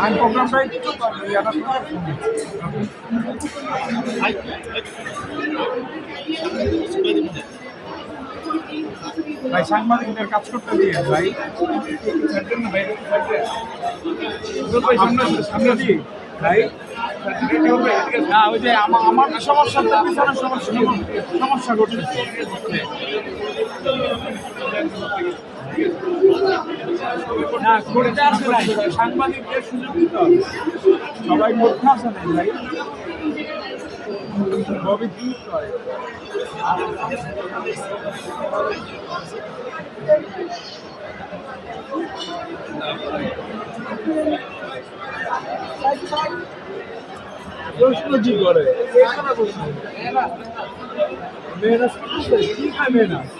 আমি প্রোগ্রামটা একটু ভাই, সাংবাদিকদের কাজ করতে দিয়ে, ভাই। সামনে দিই ভাই, না, ওই যে আমার সমস্যা সমস্যা সমস্যা ঘটছে। না করতে আসে নাই। সাংবাদিকদের সুযোগ দিতে হবে। সবাই আসে নাই ভাই। কি করে। করে মেহনত কি খায় মেহনত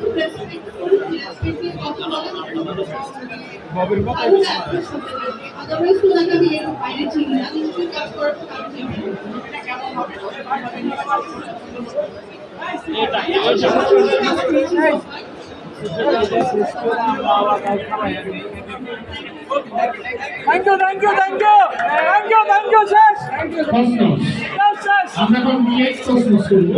thank you thank you thank you thank you thank you শেষ আমরা এখন ডিএক্স প্রশ্ন করব